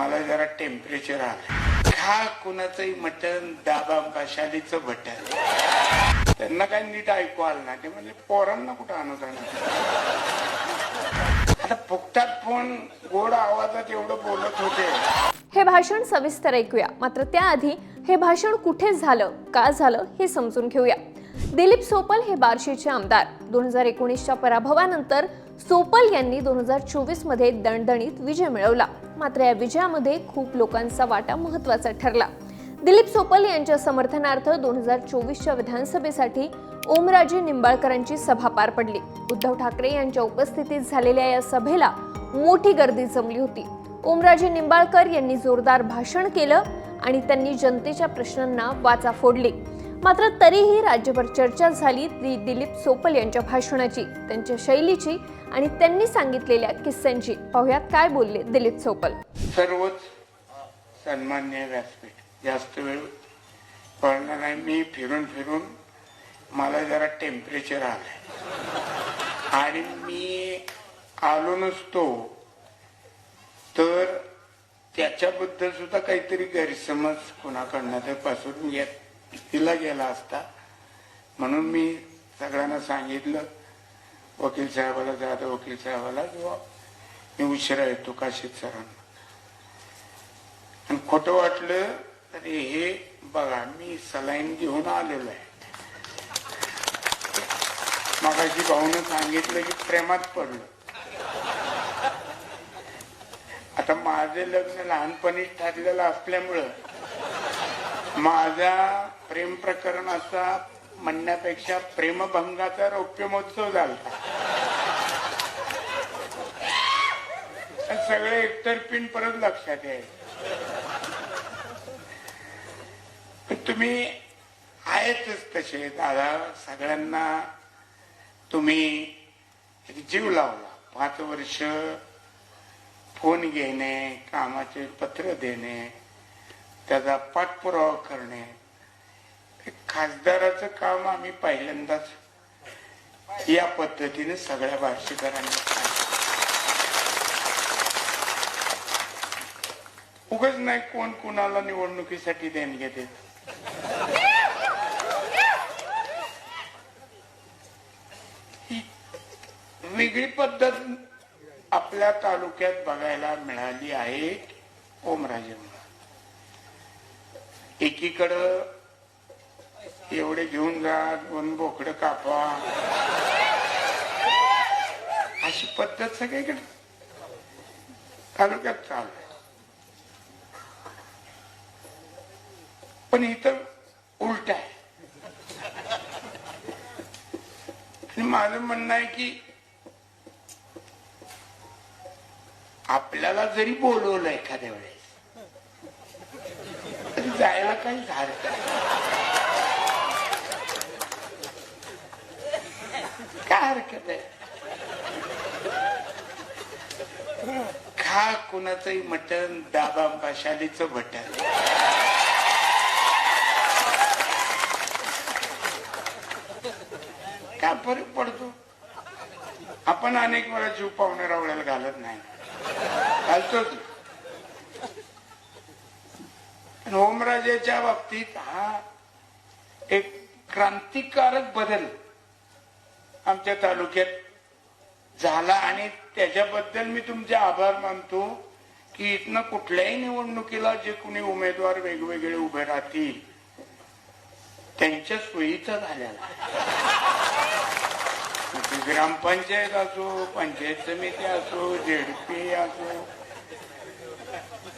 मला जरा टेम्परेचर आलं खा कुणाचंही मटण दाबा मशालीचं बटन त्यांना काय नीट ऐकू आलं ना ते म्हणजे पोरांना कुठं आणत आता फुकटात फोन गोड आवाजात एवढं बोलत होते? हे भाषण सविस्तर ऐकूया. मात्र त्याआधी हे भाषण कुठे झालं का झालं हे समजून घेऊया. दिलीप सोपल हे बार्शीचे आमदार. दोन हजार एकोणीसच्या पराभवानंतर सोपल यांनी दोन हजार चोवीसमध्ये दणदणीत विजय मिळवला. मात्र या विजयामध्ये खूप लोकांचा वाटा महत्त्वाचा ठरला. दिलीप सोपल यांच्या समर्थनार्थ दोन हजार चोवीसच्या विधानसभेसाठी ओमराजे निंबाळकरांची सभा पार पडली. उद्धव ठाकरे यांच्या उपस्थितीत झालेल्या या सभेला मोठी गर्दी जमली होती. ओमराजे निंबाळकर यांनी जोरदार भाषण केलं आणि त्यांनी जनतेच्या प्रश्नांना वाचा फोडली. मात्र तरीही राज्यभर चर्चा झाली ती दिलीप सोपल यांच्या भाषणाची. त्यांच्या शैलीची आणि त्यांनी सांगितलेल्या किस्स्यांची पाहुयात काय बोलले दिलीप चौपल. सर्वच सन्मान्य व्यासपीठ जास्त वेळ पळणार नाही मी फिरून फिरून मला जरा टेम्परेचर आलंय. आणि मी आलो नसतो तर त्याच्याबद्दल सुद्धा काहीतरी गैरसमज कोणाकडनं तर पासून येत तिला गेला असता. म्हणून मी सगळ्यांना सांगितलं वकील साहेबाला जाधव वकील साहेबाला किंवा मी उशिरा येतो काशीत सरांना. आणि खोटं वाटलं तरी हे बघा मी सलाईन घेऊन आलेलो आहे. मगाशी भाऊनं सांगितलं की प्रेमात पडलं. आता माझं लग्न लहानपणीच ठरलेलं असल्यामुळं माझा प्रेम प्रकरण असा म्हणण्यापेक्षा प्रेमभंगाचा रौप्य महोत्सव झाला सगळे एकतर्फीन परत लक्षात येईल पण तुम्ही आहेतच तसे दादा. सगळ्यांना तुम्ही एक जीव लावला. पाच वर्ष फोन घेणे कामाचे पत्र देणे त्याचा पाठपुरावा करणे खासदाराचं काम आम्ही पहिल्यांदाच या पद्धतीने सगळ्या बार्शीकरांनी उगच नाही कोण कुणाला निवडणुकीसाठी देणगे देत ही वेगळी पद्धत आपल्या तालुक्यात बघायला मिळाली आहे ओमराजे एकीकडं एवढे घेऊन जा दोन बोकड कापा. अशी पद्धत सगळीकडे. तालुक्यात चालू आहे. पण इथं उलट आहे. माझं म्हणणं आहे की आपल्याला जरी बोलवलं एखाद्या वेळेस तरी जायला काही झालं काय हरकत आहे खा कुणाचंही मटण दाबा पाशालीच बटन काय फरक पडतो? आपण अनेक वेळा जीव पाहुणे रावळ्याला घालत नाही. घालतोच. होमराजेच्या ओमराजेच्या बाबतीत हा एक क्रांतिकारक बदल आमच्या तालुक्यात झाला आणि त्याच्याबद्दल मी तुमचे आभार मानतो की इथनं कुठल्याही निवडणुकीला जे कुणी उमेदवार वेगवेगळे उभे राहतील त्यांच्या सोयीचा झालेला म्हणजे ग्रामपंचायत असो पंचायत समिती असो झेडपी असो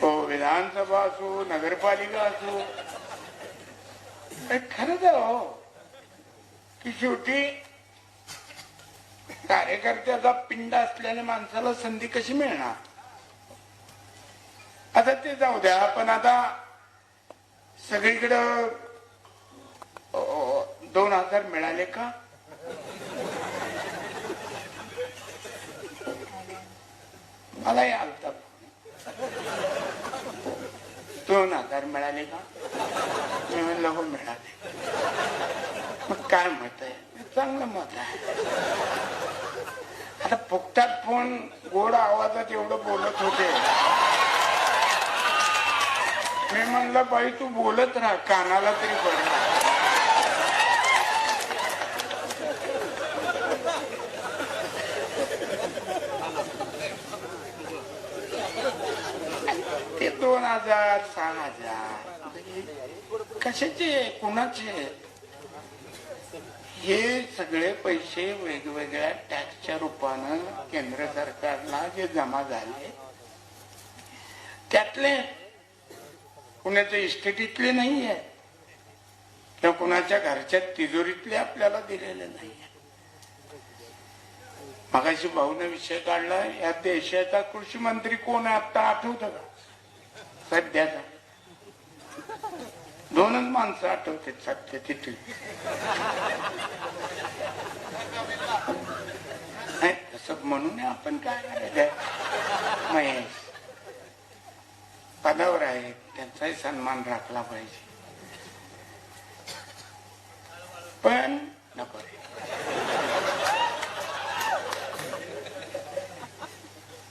हो विधानसभा असो नगरपालिका असो हे खरंच हो की शेवटी कार्यकर्त्याचा पिंड असलेल्या माणसाला संधी कशी मिळणार? आता ते जाऊ द्या पण आता सगळीकडं दोन हजार मिळाले का? मलाही आलता. दोन हजार मिळाले का? मी म्हणलं हो मिळाले. मग काय म्हणत आहे चांगलं मत आहे. आता फुकटात फोन गोड आवाजात एवढं बोलत होते? मी म्हणलं बाई तू बोलत राहा कानाला तरी पड ते दोन हजार सहा हजार. कशाचे? कुणाचे? हे सगळे पैसे वेगवेगळ्या टॅक्सच्या रूपानं केंद्र सरकारला जे जमा झाले त्यातले कुणाच्या इस्टेटीतले नाही आहे किंवा कुणाच्या घरच्या तिजोरीतले आपल्याला दिलेले नाही आहे मगाशी भाऊने विषय काढला या देशाचा कृषी मंत्री कोण आहे? आता आठवत का? सध्याचा दोनच माणसं आठवते सत्य तिथे. नाही तसं म्हणून आपण काय करायचं? महेश. पदावर आहे त्यांचाही सन्मान राखला पाहिजे. पण नको.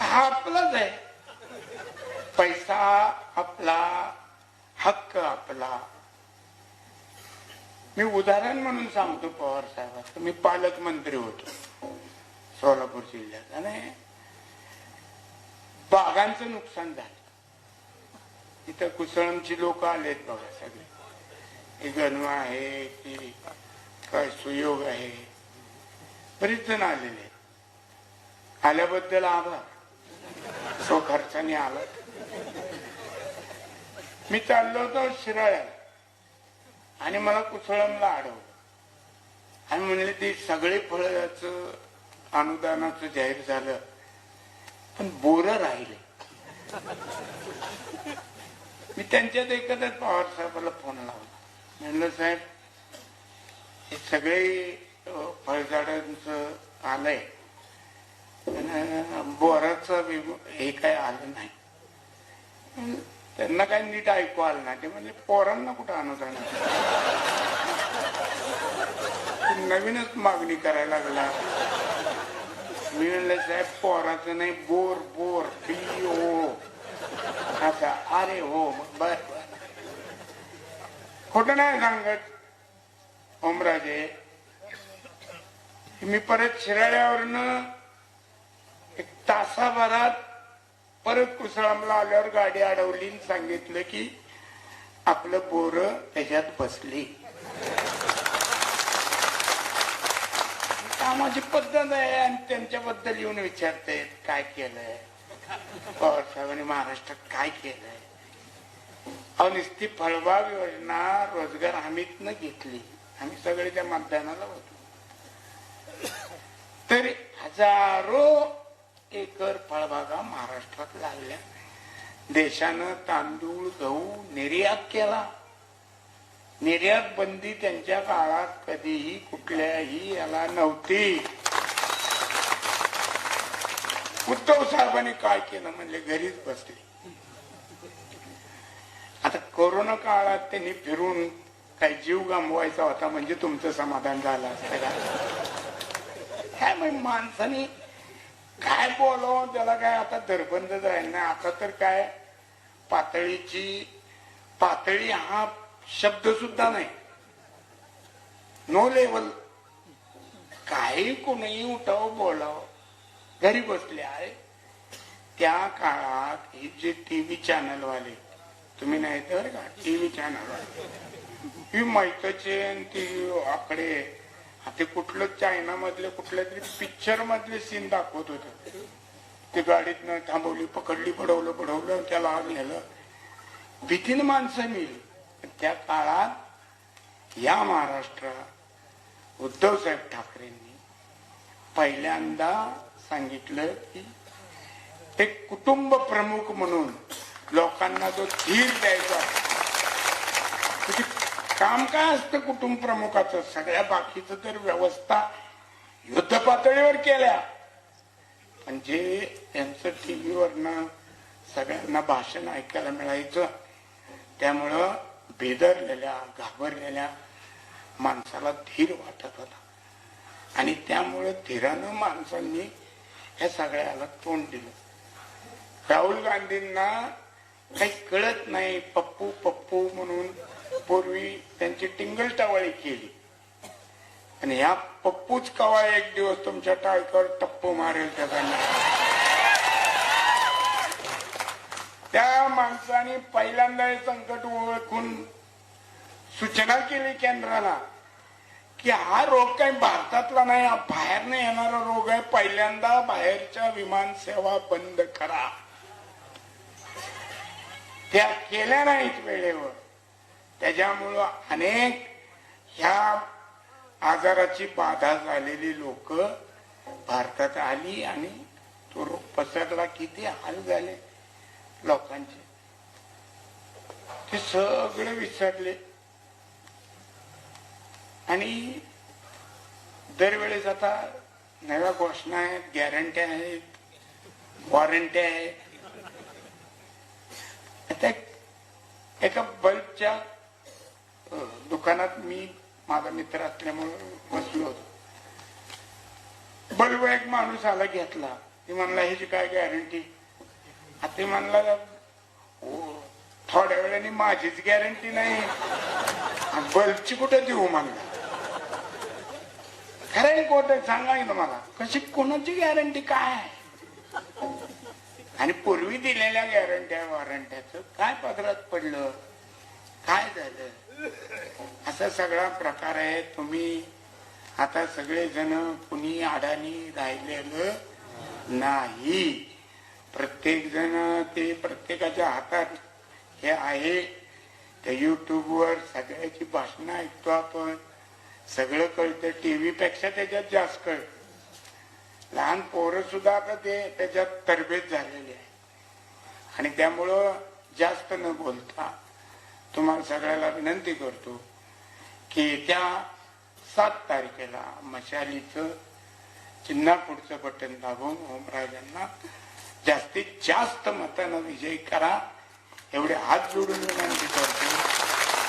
हा आपलाच आहे. पैसा आपला हक्क आपला. मी उदाहरण म्हणून सांगतो पवार साहेबांचं मी पालकमंत्री होतो. सोलापूर जिल्ह्यात. आणि बागांचं नुकसान झालं. इथं कुसळमची लोक आलेत बघा सगळे. हे गणवा आहे की काय सुयोग आहे. बरीच जण आलेले आहेत. आल्याबद्दल आभार. सो खर्चाने आला मी चाललो होतो शिराळ्याला आणि मला कुसळमला अडवलं. आणि म्हणले ते सगळे फळाचं अनुदानाचं जाहीर झालं. पण बोर राहिले. मी त्यांच्यात एकदाच पवार साहेबाला फोन लावला. म्हणलं साहेब हे सगळे फळझाडांचं आलंय. पण बोराचं हे काय आलं नाही. त्यांना काय नीट ऐकू आलं ना ते म्हणजे पोरांना कुठं अनुदान आहे? नवीनच मागणी करायला लागला. मी म्हणलं साहेब पोराचं नाही बोर बोर बी ओ. अच्छा अरे हो मग बर बर. खोट नाही सांगत ओमराजे. मी परत शिराळ्यावरनं एक तासाभरात परत कुसळामला आल्यावर गाडी अडवली सांगितलं की आपलं बोर त्याच्यात बसली. कामाची पद्धत आहे आणि त्यांच्याबद्दल येऊन विचारतायत काय केलंय? पवार साहेबांनी महाराष्ट्रात काय केलंय? अनिस्ती फळबाग योजना रोजगार हमीतनं घेतली. आम्ही सगळे त्या मतदानाला होतो. तरी हजारो एकर फळबागा महाराष्ट्रात लागल्या. देशानं तांदूळ गहू निर्यात केला. निर्यात बंदी त्यांच्या काळात कधीही कुठल्याही याला नव्हती. उद्धव साहेबांनी काय केलं म्हणजे घरीच बसले. आता कोरोना काळात त्यांनी फिरून काही जीव गमवायचा होता म्हणजे तुमचं समाधान झालं असतं का? काय मग माणसाने काय बोलावं त्याला काय आता दरबंद जाईल ना? आता तर काय? पातळीची पातळी हा शब्द सुद्धा नाही. नो लेवल काही कोणी उठाव बोलावं. घरी बसले आहे. त्या काळात हे जे टीव्ही चॅनल वाले तुम्ही नाही तर का? टीव्ही चॅनल वाले ही माहितीचे आणि ती आकडे ते कुठलं चायना मधले कुठल्या तरी पिक्चर मधले सीन दाखवत होत. ते गाडीतनं थांबवली पकडली बडवलं बडवलं त्याला आग नेलं. भीतीनं माणसं मिळली त्या काळात या महाराष्ट्रात उद्धव साहेब ठाकरेंनी पहिल्यांदा सांगितलं की एक कुटुंब प्रमुख म्हणून लोकांना जो धीर द्यायचा काम काय असतं कुटुंब प्रमुखाचं सगळ्या बाकीचं तर व्यवस्था युद्ध पातळीवर केल्या. पण जे त्यांचं टीव्हीवरनं सगळ्यांना भाषण ऐकायला मिळायचं त्यामुळं बेदरलेल्या घाबरलेल्या माणसाला धीर वाटत होता. आणि त्यामुळे धीरानं माणसांनी या सगळ्याला तोंड दिलं. राहुल गांधींना काही कळत नाही पप्पू पप्पू म्हणून पूर्वी त्यांची टिंगल टावाळी केली. आणि ह्या पप्पूच कवा एक दिवस तुमच्या टाळकर टप्पू मारेल त्याचा त्या माणसाने पहिल्यांदा हे संकट ओळखून सूचना केली केंद्राला की हा रोग काही भारतातला नाही हा बाहेरनं येणारा रोग आहे. पहिल्यांदा बाहेरच्या विमान सेवा बंद करा. त्या केल्या नाहीत वेळेवर. त्याच्यामुळं अनेक ह्या आजाराची बाधा झालेली लोक भारतात आली आणि तो रोग पसरला किती हाल झाले लोकांचे. ते सगळे विसरले. आणि दरवेळेस आता नव्या घोषणा आहेत गॅरंटी आहेत वॉरंटी आहेत. आता एक- एका बल्बच्या दुकानात मी माझा मित्र असल्यामुळे बसलो होतो. बल्ब एक माणूस आला घेतला. ती म्हणला ह्याची काय गॅरंटी आता ते म्हणला थोड्या वेळाने माझीच गॅरंटी नाही. बल्बची कुठे देऊ म्हणला. खरं कोट सांगा ना मला कशी कोणाची गॅरंटी काय आहे? आणि पूर्वी दिलेल्या गॅरंट्या वॉरंट्याचं काय पदरात पडलं? काय झालं? असा सगळा प्रकार आहे. तुम्ही आता सगळे जण कुणी अडाणी राहिलेलं नाही. प्रत्येक जण ते प्रत्येकाच्या हातात हे आहे. त्या युट्यूबवर सगळ्याची भाषणं ऐकतो आपण. सगळं कळतं. टीव्ही पेक्षा त्याच्यात जास्त कळत. लहान पोरं सुद्धा आता ते त्याच्यात तरबेज झालेले आहे आणि त्यामुळं जास्त न बोलता तुम्हाला सगळ्याला विनंती करतो की त्या सात तारखेला मशालीचं चिन्हा पुढचं बटन दाबून ओमराजांना जास्तीत जास्त मतानं विजय करा. एवढे हात जोडून विनंती करतो.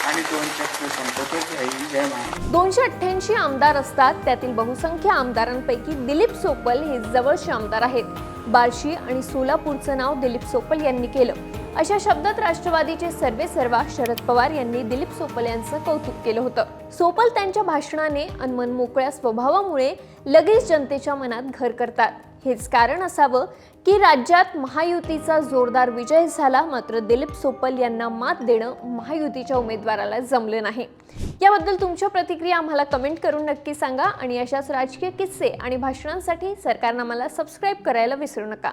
आणि दोनशे शब्द दोनशे अठ्ठ्याऐंशी आमदार असतात. त्यातील बहुसंख्य आमदारांपैकी दिलीप सोपल हे जवळचे आमदार आहेत. बार्शी आणि सोलापूरचं नाव दिलीप सोपल यांनी केलं. अशा शब्दात राष्ट्रवादीचे सर्वे सर्वा शरद पवार यांनी दिलीप सोपल यांचं कौतुक केलं होतं. सोपल त्यांच्या भाषणाने अनमन मोकळ्या स्वभावामुळे लगेच जनतेच्या मनात घर करतात. हेच कारण असावं की राज्यात महायुतीचा जोरदार विजय झाला मात्र दिलीप सोपल यांना मात देणं महायुतीच्या उमेदवाराला जमलं नाही. याबद्दल तुमच्या प्रतिक्रिया आम्हाला कमेंट करून नक्की सांगा आणि अशाच राजकीय किस्से आणि भाषणांसाठी सरकारनं आम्हाला सबस्क्राईब करायला विसरू नका.